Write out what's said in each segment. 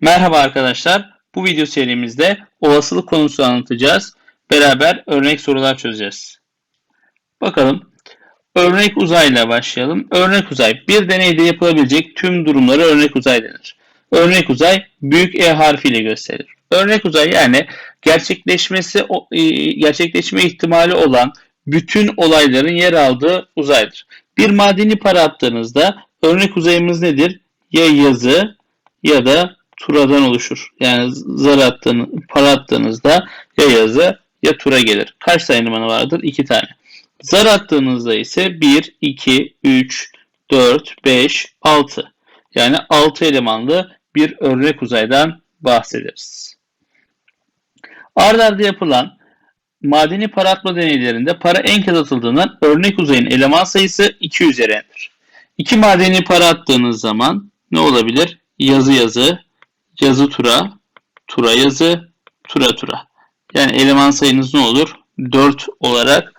Merhaba arkadaşlar. Bu video serimizde olasılık konusunu anlatacağız. Beraber örnek sorular çözeceğiz. Bakalım. Örnek uzayla başlayalım. Örnek uzay bir deneyde yapılabilecek tüm durumlara örnek uzay denir. Örnek uzay büyük E harfiyle gösterilir. Örnek uzay yani gerçekleşmesi e, gerçekleşme ihtimali olan bütün olayların yer aldığı uzaydır. Bir madeni para attığınızda örnek uzayımız nedir? Ya yazı ya da turadan oluşur. Yani zar attığınız, para attığınızda ya yazı ya tura gelir. Kaç tane elemanı vardır? 2 tane. Zar attığınızda ise 1, 2, 3, 4, 5, 6. Yani 6 elemanlı bir örnek uzaydan bahsederiz. Ard arda yapılan madeni para atma deneylerinde para en kez atıldığından örnek uzayın eleman sayısı 2 üzeri n'dir. İki madeni para attığınız zaman ne olabilir? Yazı yazı, yazı tura, tura yazı, tura tura. Yani eleman sayınız ne olur? 4 olarak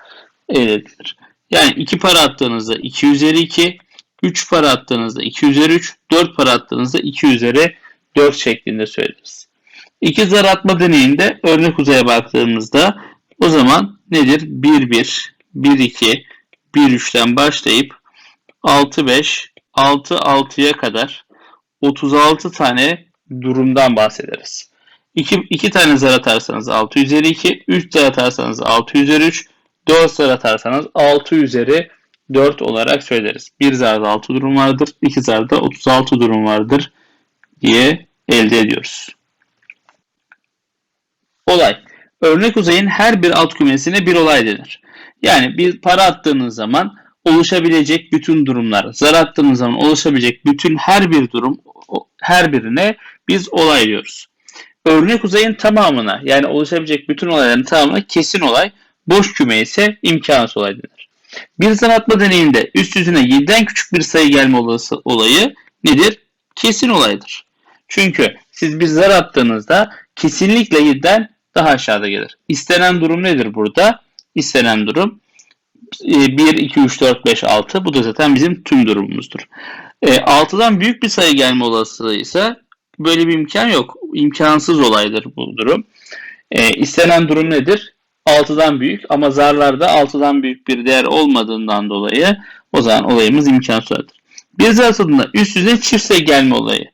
elde edilir. Yani 2 para attığınızda 2 üzeri 2, 3 para attığınızda 2 üzeri 3, 4 para attığınızda 2 üzeri 4 şeklinde söyleriz. İki zar atma deneyinde örnek uzaya baktığımızda o zaman nedir? 1 1, 1 2, 1 3'ten başlayıp 6 5, 6 6'ya kadar 36 tane durumdan bahsederiz. 2, 2 tane zar atarsanız 6 üzeri 2, 3 zar atarsanız 6 üzeri 3, 4 zar atarsanız 6 üzeri 4 olarak söyleriz. 1 zarda 6 durum vardır, 2 zarda 36 durum vardır diye elde ediyoruz. Olay. Örnek uzayın her bir alt kümesine bir olay denir. Yani bir para attığınız zaman oluşabilecek bütün durumlar, zar attığınız zaman oluşabilecek bütün her bir durum her birine biz olay diyoruz. Örnek uzayın tamamına yani oluşabilecek bütün olayların tamamına kesin olay, boş küme ise imkansız olay denir. Bir zar atma deneyinde üst yüzüne 7'den küçük bir sayı gelme olası olayı nedir? Kesin olaydır. Çünkü siz bir zar attığınızda kesinlikle 7'den daha aşağıda gelir. İstenen durum nedir burada? İstenen durum 1, 2, 3, 4, 5, 6 bu da zaten bizim tüm durumumuzdur. E, 6'dan büyük bir sayı gelme olasılığı ise böyle bir imkan yok. İmkansız olaydır bu durum. E, istenen durum nedir? 6'dan büyük ama zarlarda 6'dan büyük bir değer olmadığından dolayı o zaman olayımız imkansız olaydır. Bir zar atadığında üst yüze çift sayı gelme olayı.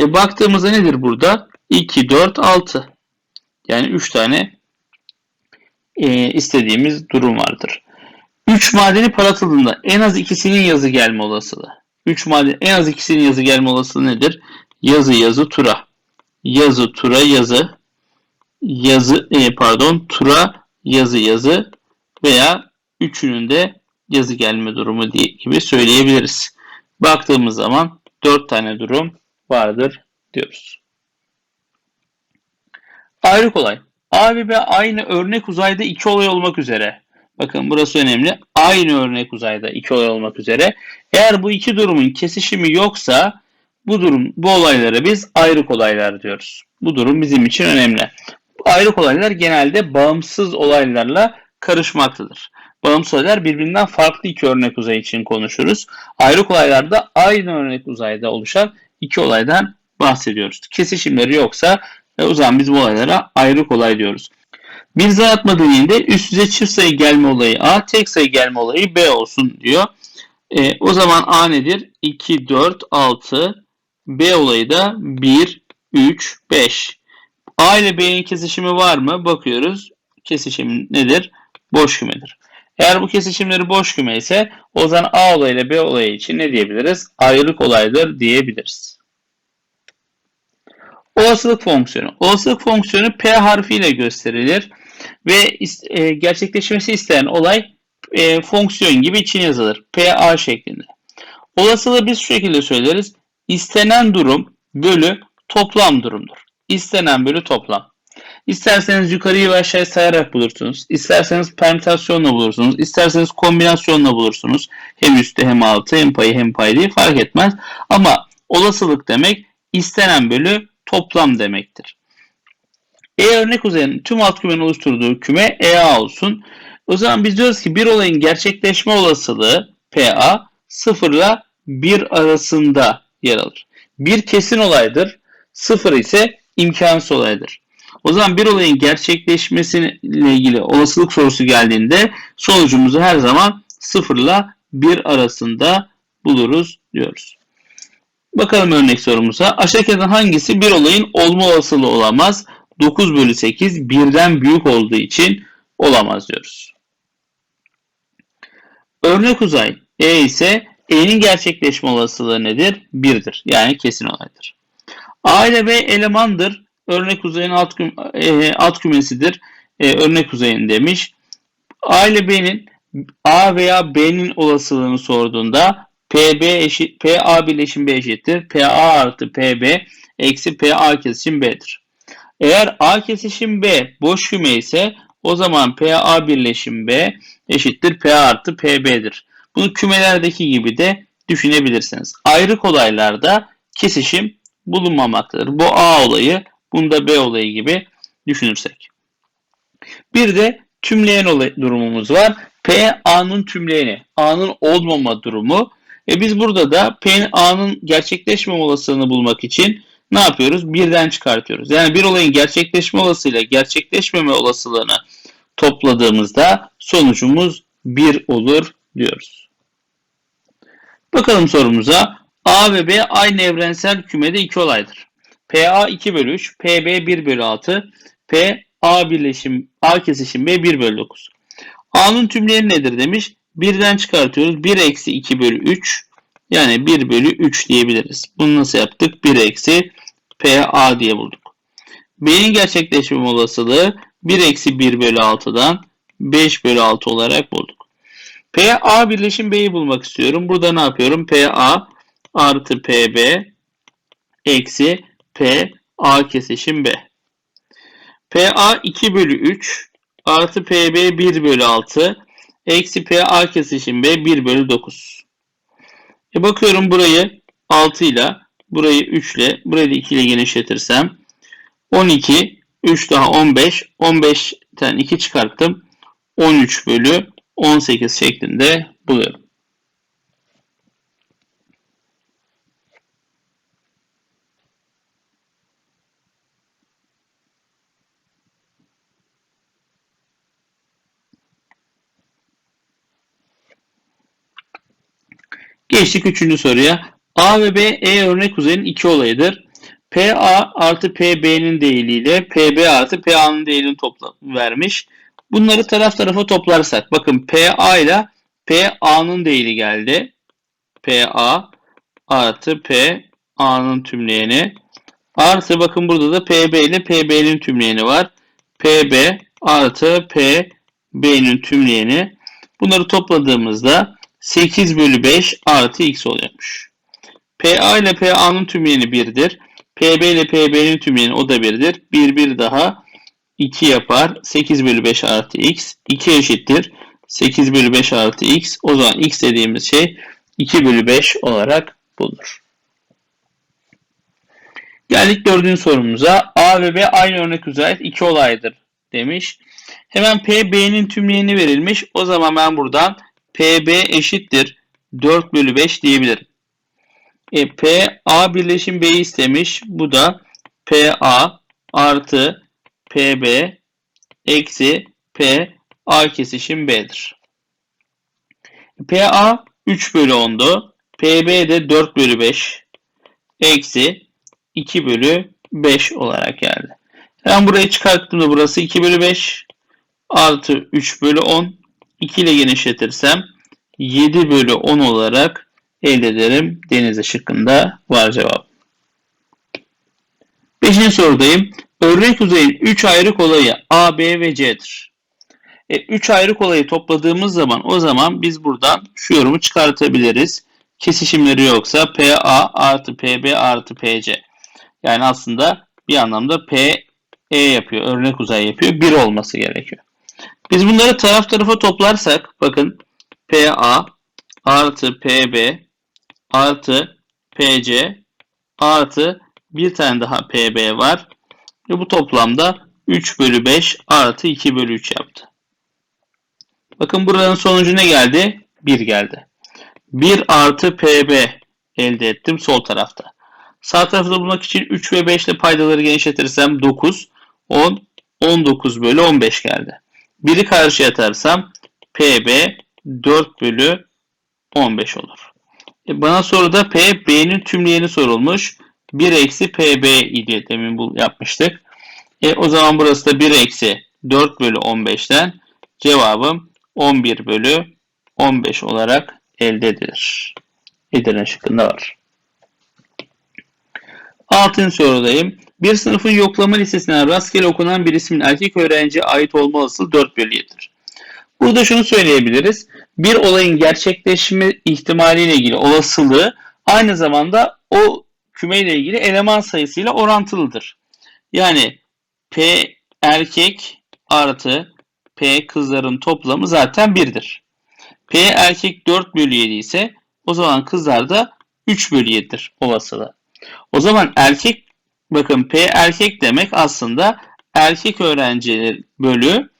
E, baktığımızda nedir burada? 2, 4, 6. Yani 3 tane e, istediğimiz durum vardır. 3 madeni paratıldığında en az ikisinin yazı gelme olasılığı. 3 maden en az ikisinin yazı gelme olasılığı nedir? Yazı yazı tura. Yazı tura yazı. Yazı e, pardon tura yazı yazı veya üçünün de yazı gelme durumu diye gibi söyleyebiliriz. Baktığımız zaman 4 tane durum vardır diyoruz. Ayrık olay. A ve B aynı örnek uzayda iki olay olmak üzere Bakın burası önemli. Aynı örnek uzayda iki olay olmak üzere. Eğer bu iki durumun kesişimi yoksa bu durum bu olaylara biz ayrık olaylar diyoruz. Bu durum bizim için önemli. Ayrık olaylar genelde bağımsız olaylarla karışmaktadır. Bağımsız olaylar birbirinden farklı iki örnek uzay için konuşuruz. Ayrık olaylarda aynı örnek uzayda oluşan iki olaydan bahsediyoruz. Kesişimleri yoksa e, o zaman biz bu olaylara ayrık olay diyoruz. Bir zar atma deneyinde üst üste çift sayı gelme olayı A, tek sayı gelme olayı B olsun diyor. E, o zaman A nedir? 2, 4, 6. B olayı da 1, 3, 5. A ile B'nin kesişimi var mı? Bakıyoruz. Kesişim nedir? Boş kümedir. Eğer bu kesişimleri boş küme ise o zaman A olayı ile B olayı için ne diyebiliriz? Ayrılık olaydır diyebiliriz. Olasılık fonksiyonu. Olasılık fonksiyonu P harfiyle gösterilir ve e, gerçekleşmesi istenen olay e, fonksiyon gibi için yazılır. PA şeklinde. Olasılığı biz şu şekilde söyleriz. İstenen durum bölü toplam durumdur. İstenen bölü toplam. İsterseniz yukarıyı ve aşağıyı sayarak bulursunuz. İsterseniz permütasyonla bulursunuz. İsterseniz kombinasyonla bulursunuz. Hem üstte hem altı hem payı hem payı fark etmez. Ama olasılık demek istenen bölü toplam demektir. E örnek uzayının tüm alt kümenin oluşturduğu küme EA olsun. O zaman biz diyoruz ki bir olayın gerçekleşme olasılığı PA 0 ile 1 arasında yer alır. Bir kesin olaydır. sıfır ise imkansız olaydır. O zaman bir olayın gerçekleşmesiyle ilgili olasılık sorusu geldiğinde sonucumuzu her zaman sıfırla bir arasında buluruz diyoruz. Bakalım örnek sorumuza. Aşağıdakilerden hangisi bir olayın olma olasılığı olamaz? 9 bölü 8 birden büyük olduğu için olamaz diyoruz. Örnek uzay E ise E'nin gerçekleşme olasılığı nedir? 1'dir. Yani kesin olaydır. A ile B elemandır. Örnek uzayın alt, küm e, alt kümesidir. E, örnek uzayın demiş. A ile B'nin A veya B'nin olasılığını sorduğunda PB eşit PA birleşim B eşittir. PA artı PB eksi PA kesişim B'dir. Eğer A kesişim B boş küme ise o zaman PA birleşim B eşittir PA artı PB'dir. Bunu kümelerdeki gibi de düşünebilirsiniz. Ayrık olaylarda kesişim bulunmamaktadır. Bu A olayı, bunda B olayı gibi düşünürsek. Bir de tümleyen olay durumumuz var. P A'nın tümleyeni, A'nın olmama durumu. E biz burada da P A'nın gerçekleşmeme olasılığını bulmak için ne yapıyoruz? Birden çıkartıyoruz. Yani bir olayın gerçekleşme olasılığıyla gerçekleşmeme olasılığını topladığımızda sonucumuz 1 olur diyoruz. Bakalım sorumuza. A ve B aynı evrensel kümede iki olaydır. PA 2 bölü 3, PB 1 bölü 6, P A birleşim A kesişim B 1 bölü 9. A'nın tümleri nedir demiş. Birden çıkartıyoruz. 1 eksi 2 bölü 3 yani 1 bölü 3 diyebiliriz. Bunu nasıl yaptık? 1 eksi PA diye bulduk. B'nin gerçekleşme olasılığı 1 eksi 1 bölü 6'dan 5 bölü 6 olarak bulduk. PA birleşim B'yi bulmak istiyorum. Burada ne yapıyorum? PA artı PB eksi P A kesişim B. PA 2 bölü 3 artı PB 1 bölü 6 eksi PA kesişim B 1 bölü 9. E bakıyorum burayı 6 ile burayı 3 ile burayı da 2 ile genişletirsem 12 3 daha 15 15'ten 2 çıkarttım 13 bölü 18 şeklinde buluyorum. Geçtik üçüncü soruya. A ve B E örnek uzayin iki olayıdır. PA artı PB'nin değiliyle PB artı PA'nın değilini topla vermiş. Bunları taraf tarafa toplarsak bakın PA ile PA'nın değili geldi. PA artı PA'nın tümleyeni artı bakın burada da PB ile PB'nin tümleyeni var. PB artı PB'nin tümleyeni. Bunları topladığımızda 8 bölü 5 artı x oluyormuş. PA ile PA'nın tümleyeni 1'dir. PB ile PB'nin tümleyeni o da 1'dir. 1 1 daha 2 yapar. 8 bölü 5 artı x. 2 eşittir. 8 bölü 5 artı x. O zaman x dediğimiz şey 2 bölü 5 olarak bulunur. Geldik dördüncü sorumuza. A ve B aynı örnek üzere iki olaydır demiş. Hemen P, B'nin tümleyeni verilmiş. O zaman ben buradan PB eşittir 4 bölü 5 diyebilirim. E, P A birleşim B istemiş. Bu da PA artı PB eksi P A kesişim B'dir. PA 3 bölü 10'du. PB de 4 bölü 5 eksi 2 bölü 5 olarak geldi. Ben burayı çıkarttığımda burası 2 bölü 5 artı 3 bölü 10 2 ile genişletirsem 7 bölü 10 olarak elde ederim. Deniz şıkkında var cevap. Beşinci sorudayım. Örnek uzayin 3 ayrı kolayı A, B ve C'dir. E, 3 ayrı kolayı topladığımız zaman o zaman biz buradan şu yorumu çıkartabiliriz. Kesişimleri yoksa PA artı PB artı PC. Yani aslında bir anlamda P E yapıyor. Örnek uzay yapıyor. 1 olması gerekiyor. Biz bunları taraf tarafa toplarsak bakın PA artı PB artı PC artı bir tane daha PB var. Ve bu toplamda 3 bölü 5 artı 2 bölü 3 yaptı. Bakın buranın sonucu ne geldi? 1 geldi. 1 artı PB elde ettim sol tarafta. Sağ tarafı da bulmak için 3 ve 5 ile paydaları genişletirsem 9, 10, 19 bölü 15 geldi. Biri karşıya atarsam PB 4 bölü 15 olur. E bana soruda P, B'nin tümleyeni sorulmuş. 1 eksi PB idi demin bu yapmıştık. E, o zaman burası da 1 eksi 4 bölü 15'ten cevabım 11 bölü 15 olarak elde edilir. Edirne şıkkında var. Altıncı sorudayım. Bir sınıfın yoklama listesine rastgele okunan bir ismin erkek öğrenciye ait olma olasılığı 4 bölü 7'dir. Burada şunu söyleyebiliriz. Bir olayın gerçekleşme ihtimaliyle ilgili olasılığı aynı zamanda o kümeyle ilgili eleman sayısıyla orantılıdır. Yani P erkek artı P kızların toplamı zaten 1'dir. P erkek 4 bölü 7 ise o zaman kızlar da 3 bölü 7'dir olasılığı. O zaman erkek bakın P erkek demek aslında erkek öğrenciler bölü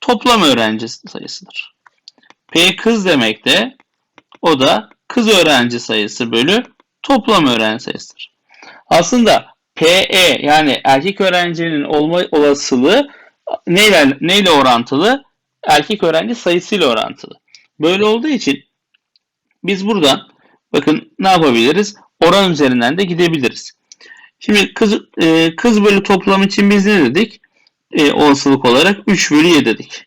toplam öğrenci sayısıdır. P kız demek de o da kız öğrenci sayısı bölü toplam öğrenci sayısıdır. Aslında PE yani erkek öğrencinin olma olasılığı neyle, neyle orantılı? Erkek öğrenci sayısıyla orantılı. Böyle olduğu için biz buradan bakın ne yapabiliriz? Oran üzerinden de gidebiliriz. Şimdi kız, e, kız bölü toplam için biz ne dedik? E, olasılık olarak 3 bölü 7 dedik.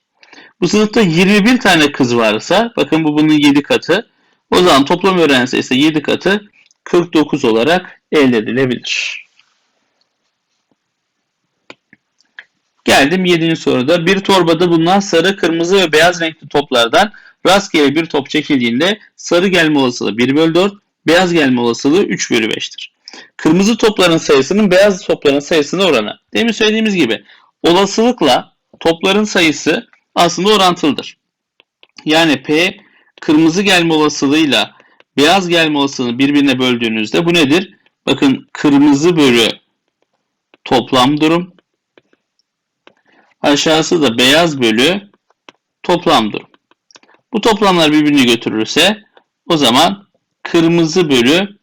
Bu sınıfta 21 tane kız varsa bakın bu bunun 7 katı. O zaman toplam öğrenci sayısı 7 katı 49 olarak elde edilebilir. Geldim 7. soruda. Bir torbada bulunan sarı, kırmızı ve beyaz renkli toplardan rastgele bir top çekildiğinde sarı gelme olasılığı 1 bölü 4, beyaz gelme olasılığı 3 bölü 5'tir. Kırmızı topların sayısının beyaz topların sayısına oranı. Demin söylediğimiz gibi olasılıkla topların sayısı aslında orantılıdır. Yani P kırmızı gelme olasılığıyla beyaz gelme olasılığını birbirine böldüğünüzde bu nedir? Bakın kırmızı bölü toplam durum. Aşağısı da beyaz bölü toplam durum. Bu toplamlar birbirini götürürse o zaman kırmızı bölü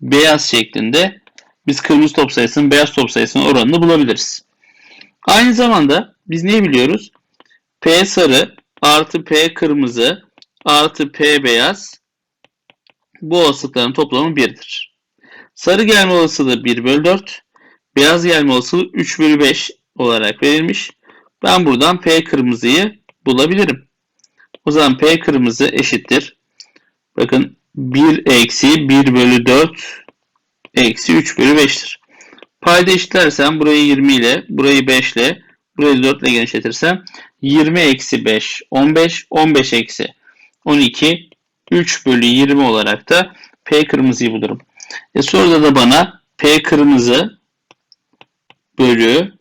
beyaz şeklinde biz kırmızı top sayısının beyaz top sayısının oranını bulabiliriz. Aynı zamanda biz ne biliyoruz? P sarı artı P kırmızı artı P beyaz bu olasılıkların toplamı 1'dir. Sarı gelme olasılığı 1 bölü 4, beyaz gelme olasılığı 3 bölü 5 olarak verilmiş. Ben buradan P kırmızıyı bulabilirim. O zaman P kırmızı eşittir. Bakın 1 eksi 1 bölü 4 eksi 3 bölü 5'tir. Payda eşitlersem burayı 20 ile, burayı 5 ile, burayı 4 ile genişletirsem 20 eksi 5, 15, 15 eksi 12, 3 bölü 20 olarak da P kırmızıyı bulurum. E soruda da bana P kırmızı bölü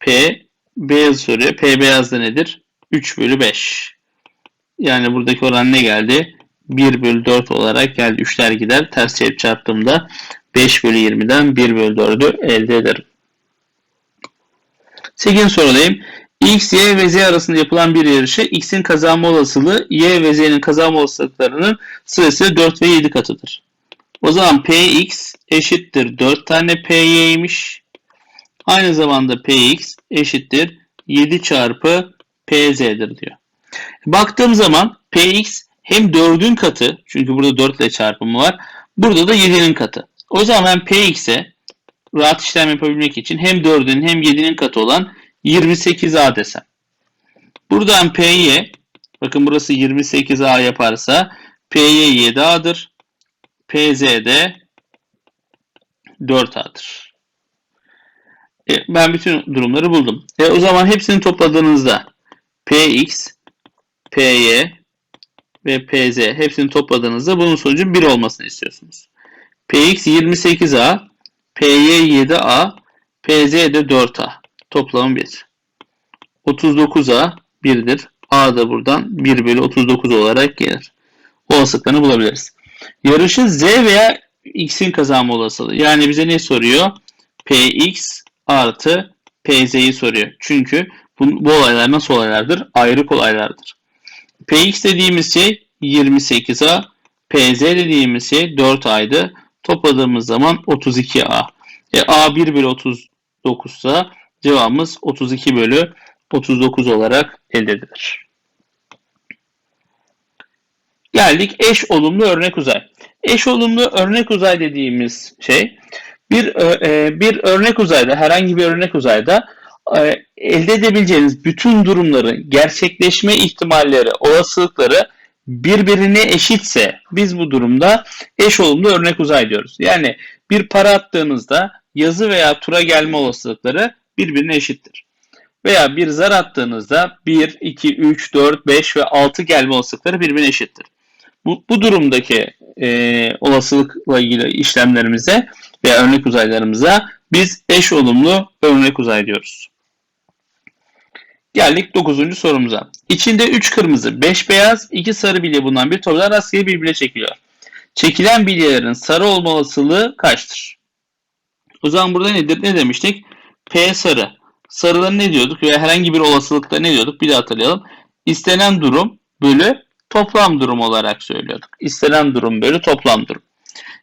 P beyaz soruyor. P beyaz da nedir? 3 bölü 5. Yani buradaki oran ne geldi? 1 bölü 4 olarak geldi. 3'ler gider. Ters çevirip çarptığımda 5 bölü 20'den 1 bölü 4'ü elde ederim. 8. sorudayım. X, Y ve Z arasında yapılan bir yarışa X'in kazanma olasılığı Y ve Z'nin kazanma olasılıklarının sırası 4 ve 7 katıdır. O zaman Px eşittir 4 tane Py'ymiş. Aynı zamanda Px eşittir 7 çarpı Pz'dir diyor. Baktığım zaman Px hem 4'ün katı çünkü burada 4 ile çarpımı var. Burada da 7'nin katı. O zaman ben Px'e rahat işlem yapabilmek için hem 4'ün hem 7'nin katı olan 28A desem. Buradan P'ye bakın burası 28A yaparsa P'ye 7A'dır. PZ de 4A'dır. E, ben bütün durumları buldum. E, o zaman hepsini topladığınızda Px, Py ve Pz hepsini topladığınızda bunun sonucu 1 olmasını istiyorsunuz. Px 28A, Py 7A, Pz de 4A. Toplamı 1. 39A 1'dir. A da buradan 1 bölü 39 olarak gelir. Olasılıklarını bulabiliriz. Yarışı Z veya X'in kazanma olasılığı. Yani bize ne soruyor? Px artı Pz'yi soruyor. Çünkü bu, bu olaylar nasıl olaylardır? Ayrık olaylardır. Px dediğimiz şey 28A, Pz dediğimiz şey 4A'ydı. Topladığımız zaman 32A. E, A 1 bölü 39 ise cevabımız 32 bölü 39 olarak elde edilir. Geldik eş olumlu örnek uzay. Eş olumlu örnek uzay dediğimiz şey bir e, bir örnek uzayda herhangi bir örnek uzayda e, elde edebileceğiniz bütün durumların gerçekleşme ihtimalleri, olasılıkları birbirine eşitse biz bu durumda eş olumlu örnek uzay diyoruz. Yani bir para attığınızda yazı veya tura gelme olasılıkları birbirine eşittir. Veya bir zar attığınızda 1, 2, 3, 4, 5 ve 6 gelme olasılıkları birbirine eşittir. Bu, bu durumdaki e, olasılıkla ilgili işlemlerimize veya örnek uzaylarımıza biz eş olumlu örnek uzay diyoruz. Geldik 9. sorumuza. İçinde 3 kırmızı, 5 beyaz, 2 sarı bilye bulunan bir torbadan rastgele birbirine çekiliyor. Çekilen bilyelerin sarı olma olasılığı kaçtır? O zaman burada nedir? Ne demiştik? P sarı. Sarıları ne diyorduk veya herhangi bir olasılıkta ne diyorduk? Bir de hatırlayalım. İstenen durum bölü toplam durum olarak söylüyorduk. İstenen durum bölü toplam durum.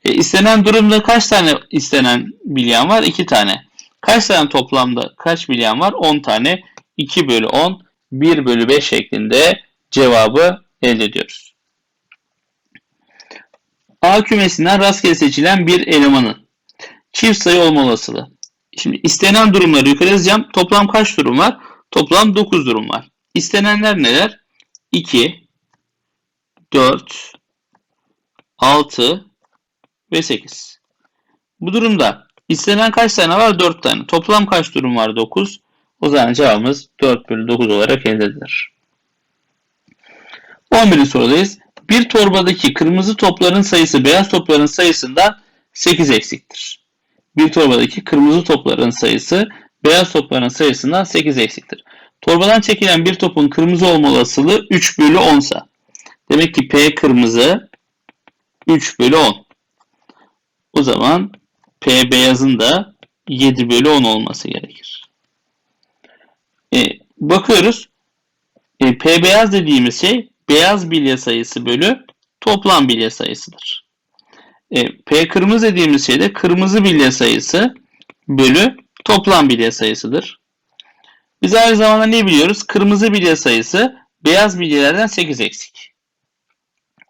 E, istenen durumda kaç tane istenen bilyen var? 2 tane. Kaç tane toplamda kaç bilyen var? 10 tane. 2 bölü 10, 1 bölü 5 şeklinde cevabı elde ediyoruz. A kümesinden rastgele seçilen bir elemanın çift sayı olma olasılığı. Şimdi istenen durumları yukarı yazacağım. Toplam kaç durum var? Toplam 9 durum var. İstenenler neler? 2, 4, 6 ve 8. Bu durumda istenen kaç tane var? 4 tane. Toplam kaç durum var? 9. O zaman cevabımız 4 bölü 9 olarak elde edilir. 11. sorudayız. Bir torbadaki kırmızı topların sayısı beyaz topların sayısından 8 eksiktir. Bir torbadaki kırmızı topların sayısı beyaz topların sayısından 8 eksiktir. Torbadan çekilen bir topun kırmızı olma olasılığı 3 bölü 10 sa. Demek ki P kırmızı 3 bölü 10. O zaman P beyazın da 7 bölü 10 olması gerekir. E, bakıyoruz. E, P beyaz dediğimiz şey beyaz bilye sayısı bölü toplam bilye sayısıdır. E, P kırmızı dediğimiz şey de kırmızı bilye sayısı bölü toplam bilye sayısıdır. Biz aynı zamanda ne biliyoruz? Kırmızı bilye sayısı beyaz bilyelerden 8 eksik.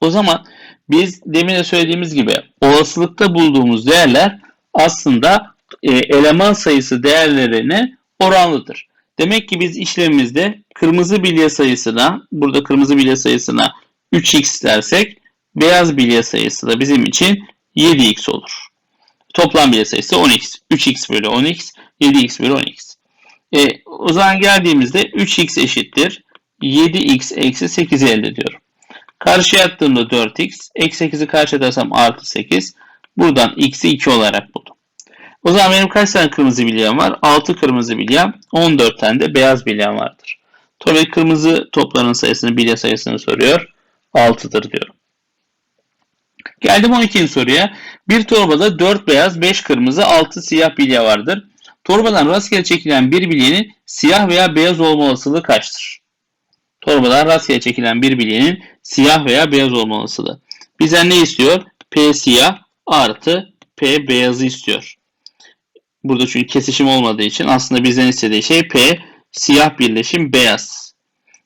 O zaman biz demin de söylediğimiz gibi olasılıkta bulduğumuz değerler aslında e, eleman sayısı değerlerine oranlıdır. Demek ki biz işlemimizde kırmızı bilye sayısına, burada kırmızı bilye sayısına 3x dersek, beyaz bilye sayısı da bizim için 7x olur. Toplam bilye sayısı 10x. 3x bölü 10x, 7x bölü 10x. E, o zaman geldiğimizde 3x eşittir. 7x eksi 8'i elde ediyorum. Karşıya attığımda 4x. Eksi 8'i karşı atarsam artı 8. Buradan x'i 2 olarak buldum. O zaman benim kaç tane kırmızı bilyem var? 6 kırmızı bilyem, 14 tane de beyaz bilyem vardır. Tabii kırmızı topların sayısını, bilye sayısını soruyor. 6'dır diyorum. Geldim 12. soruya. Bir torbada 4 beyaz, 5 kırmızı, 6 siyah bilye vardır. Torbadan rastgele çekilen bir bilyenin siyah veya beyaz olma olasılığı kaçtır? Torbadan rastgele çekilen bir bilyenin siyah veya beyaz olma olasılığı. Bizden ne istiyor? P siyah artı P beyazı istiyor. Burada çünkü kesişim olmadığı için aslında bizden istediği şey P siyah birleşim beyaz.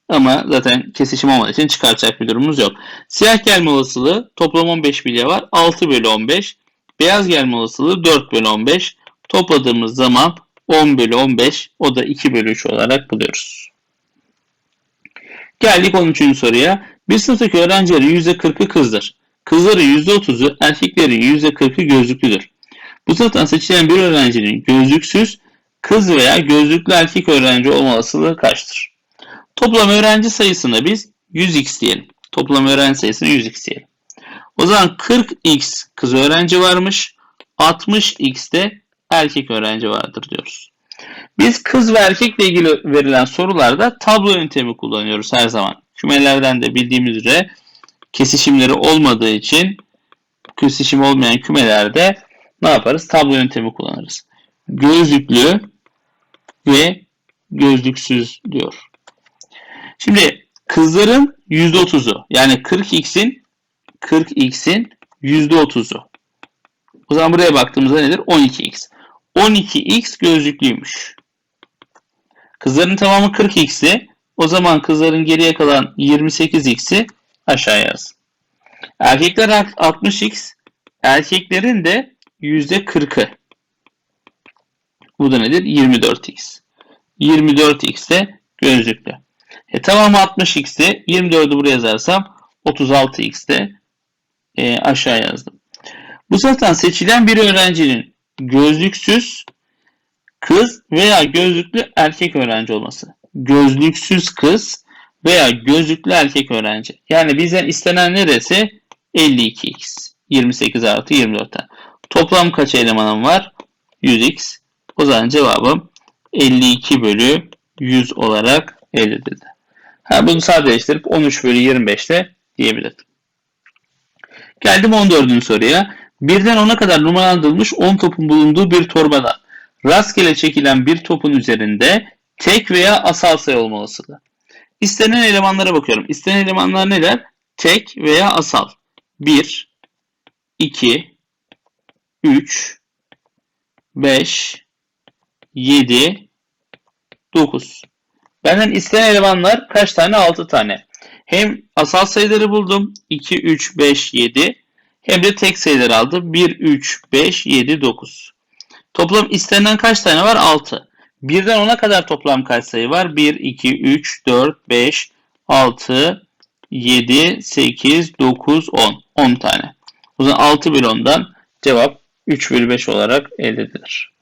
Ama zaten kesişim olmadığı için çıkaracak bir durumumuz yok. Siyah gelme olasılığı toplam 15 bilye var. 6 bölü 15. Beyaz gelme olasılığı 4 bölü 15. Topladığımız zaman 10 bölü 15 o da 2 bölü 3 olarak buluyoruz. Geldik 13. soruya. Bir sınıftaki öğrencilerin %40'ı kızdır. Kızların %30'u, erkeklerin %40'ı gözlüklüdür. Bu sınıftan seçilen bir öğrencinin gözlüksüz kız veya gözlüklü erkek öğrenci olma olasılığı kaçtır? Toplam öğrenci sayısına biz 100x diyelim. Toplam öğrenci sayısına 100x diyelim. O zaman 40x kız öğrenci varmış. 60x de erkek öğrenci vardır diyoruz. Biz kız ve erkekle ilgili verilen sorularda tablo yöntemi kullanıyoruz her zaman. Kümelerden de bildiğimiz üzere kesişimleri olmadığı için kesişim olmayan kümelerde ne yaparız? Tablo yöntemi kullanırız. Gözlüklü ve gözlüksüz diyor. Şimdi kızların %30'u yani 40x'in 40x'in %30'u O zaman buraya baktığımızda nedir? 12x. 12x gözlüklüymüş. Kızların tamamı 40x'i. O zaman kızların geriye kalan 28x'i aşağıya yaz. Erkekler 60x. Erkeklerin de %40'ı. Bu da nedir? 24x. 24x de gözlüklü. E, tamamı 60x'ti. 24'ü buraya yazarsam 36x'te e, aşağı yazdım. Bu sınıftan seçilen bir öğrencinin gözlüksüz kız veya gözlüklü erkek öğrenci olması. Gözlüksüz kız veya gözlüklü erkek öğrenci. Yani bizden istenen neresi? 52x. 28 artı 24'ten. Toplam kaç elemanım var? 100x. O zaman cevabım 52 bölü 100 olarak elde edildi. Ha, bunu sadeleştirip 13 bölü 25 ile diyebilirdim. Geldim 14. soruya. Birden 10'a kadar numaralandırılmış 10 topun bulunduğu bir torbada rastgele çekilen bir topun üzerinde tek veya asal sayı olmalısıdır. İstenen elemanlara bakıyorum. İstenen elemanlar neler? Tek veya asal. 1, 2, 3, 5, 7, 9. Benden istenen elemanlar kaç tane? 6 tane. Hem asal sayıları buldum. 2, 3, 5, 7. Hem de tek sayıları aldım. 1, 3, 5, 7, 9. Toplam istenen kaç tane var? 6. Birden 10'a kadar toplam kaç sayı var? 1, 2, 3, 4, 5, 6, 7, 8, 9, 10. 10 tane. O zaman 6 bölü 10'dan cevap 3 bölü 5 olarak elde edilir.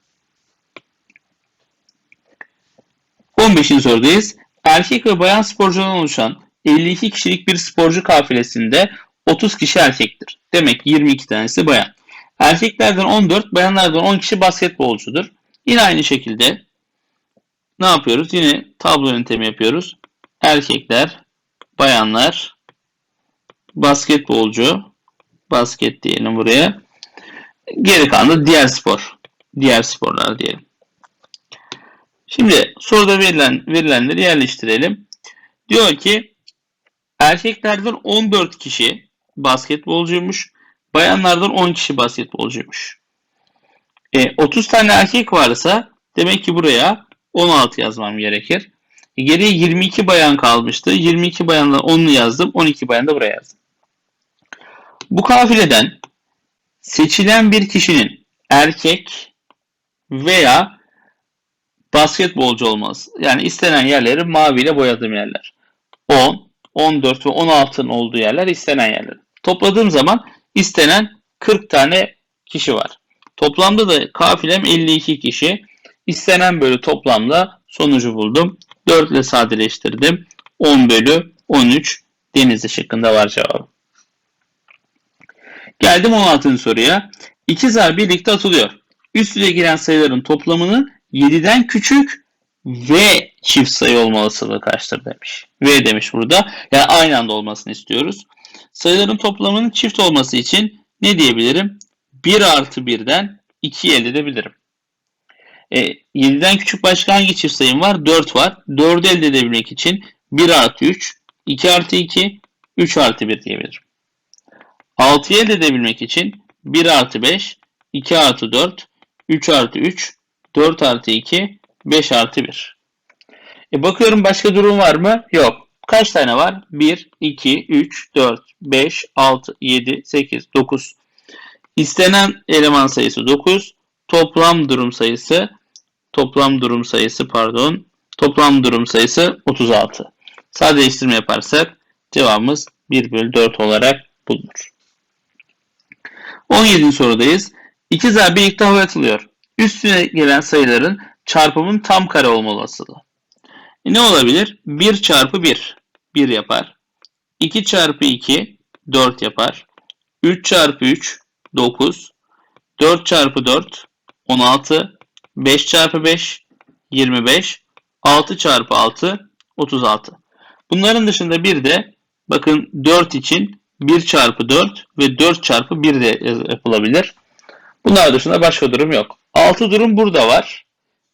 15. sorudayız. Erkek ve bayan sporculardan oluşan 52 kişilik bir sporcu kafilesinde 30 kişi erkektir. Demek 22 tanesi bayan. Erkeklerden 14, bayanlardan 10 kişi basketbolcudur. Yine aynı şekilde ne yapıyoruz? Yine tablo yöntemi yapıyoruz. Erkekler, bayanlar, basketbolcu, basket diyelim buraya. Geri kalan da diğer spor. Diğer sporlar diyelim. Şimdi soruda verilen, verilenleri yerleştirelim. Diyor ki erkeklerden 14 kişi basketbolcuymuş. Bayanlardan 10 kişi basketbolcuymuş. E, 30 tane erkek varsa demek ki buraya 16 yazmam gerekir. E, geriye 22 bayan kalmıştı. 22 bayandan 10'unu yazdım. 12 bayan da buraya yazdım. Bu kafileden seçilen bir kişinin erkek veya basketbolcu olması. Yani istenen yerleri maviyle boyadığım yerler. 10, 14 ve 16'ın olduğu yerler istenen yerler. Topladığım zaman istenen 40 tane kişi var. Toplamda da kafilem 52 kişi. İstenen bölü toplamda sonucu buldum. 4 ile sadeleştirdim. 10 bölü 13 denizli şıkkında var cevabı. Geldim 16. soruya. İkizler birlikte atılıyor. Üst üste giren sayıların toplamının 7'den küçük ve çift sayı olma olasılığı kaçtır demiş. V demiş burada. Yani aynı anda olmasını istiyoruz. Sayıların toplamının çift olması için ne diyebilirim? 1 artı 1'den 2 elde edebilirim. E, 7'den küçük başka hangi çift sayım var? 4 var. 4'ü elde edebilmek için 1 artı 3, 2 artı 2, 3 artı 1 diyebilirim. 6'yı elde edebilmek için 1 artı 5, 2 artı 4, 3 artı 3, 4 artı 2, 5 artı 1. E bakıyorum başka durum var mı? Yok. Kaç tane var? 1, 2, 3, 4, 5, 6, 7, 8, 9. İstenen eleman sayısı 9. Toplam durum sayısı toplam durum sayısı pardon toplam durum sayısı 36. Sadeleştirme yaparsak cevabımız 1 bölü 4 olarak bulunur. 17. sorudayız. İkizler birlikte havaya atılıyor. Üstüne gelen sayıların çarpımın tam kare olma olasılığı. E ne olabilir? 1 çarpı 1 1 yapar. 2 çarpı 2 4 yapar. 3 çarpı 3 9. 4 çarpı 4 16. 5 çarpı 5 25. 6 çarpı 6 36. Bunların dışında bir de bakın 4 için 1 çarpı 4 ve 4 çarpı 1 de yapılabilir. Bunlar dışında başka durum yok. 6 durum burada var.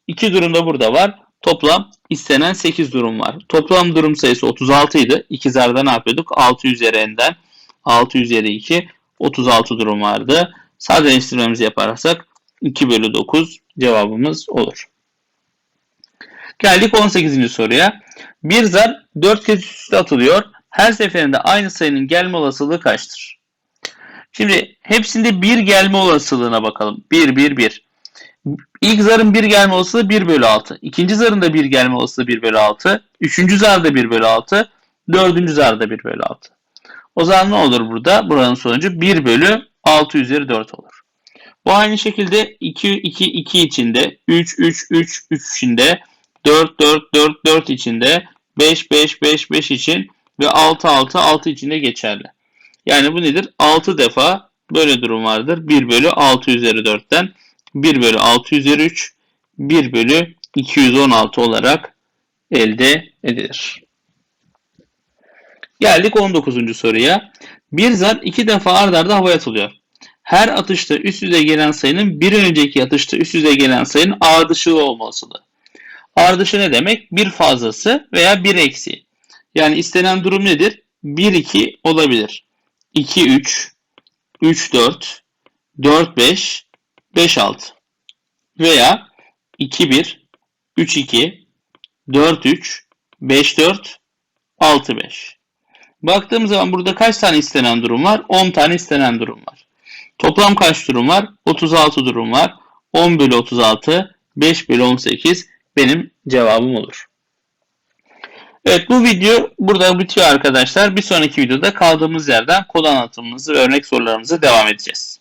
2 durum da burada var. Toplam istenen 8 durum var. Toplam durum sayısı 36 idi. İkizlerde ne yapıyorduk? 6 üzeri n'den 6 üzeri 2 36 durum vardı. sadeleştirmemizi yaparsak 2 bölü 9 cevabımız olur. Geldik 18. soruya. Bir zar 4 kez üst üste atılıyor. Her seferinde aynı sayının gelme olasılığı kaçtır? Şimdi hepsinde bir gelme olasılığına bakalım. 1, 1, 1. İlk zarın bir gelme olasılığı 1 bölü 6. İkinci zarın da bir gelme olasılığı 1 bölü 6. Üçüncü zarda 1 bölü 6. Dördüncü zarda 1 bölü 6. O zaman ne olur burada? Buranın sonucu 1 bölü 6 üzeri 4 olur. Bu aynı şekilde 2, 2, 2 içinde, 3, 3, 3, 3 içinde, 4, 4, 4, 4 içinde, 5, 5, 5, 5 için ve 6, 6, 6 içinde geçerli. Yani bu nedir? 6 defa böyle durum vardır. 1 bölü 6 üzeri 4'ten 1 bölü 6 üzeri 3, 1 bölü 216 olarak elde edilir. Geldik 19. soruya. Bir zar iki defa ard arda havaya atılıyor. Her atışta üst yüze gelen sayının bir önceki atışta üst yüze gelen sayının ardışığı olmasıdır. Ardışı ne demek? Bir fazlası veya bir eksiği. Yani istenen durum nedir? 1 2 olabilir. 2 3 3 4 4 5 5 6 veya 2 1 3 2 4 3 5 4 6 5. Baktığımız zaman burada kaç tane istenen durum var? 10 tane istenen durum var. Toplam kaç durum var? 36 durum var. 10 bölü 36, 5 bölü 18 benim cevabım olur. Evet bu video burada bitiyor arkadaşlar. Bir sonraki videoda kaldığımız yerden kod anlatımımızı ve örnek sorularımıza devam edeceğiz.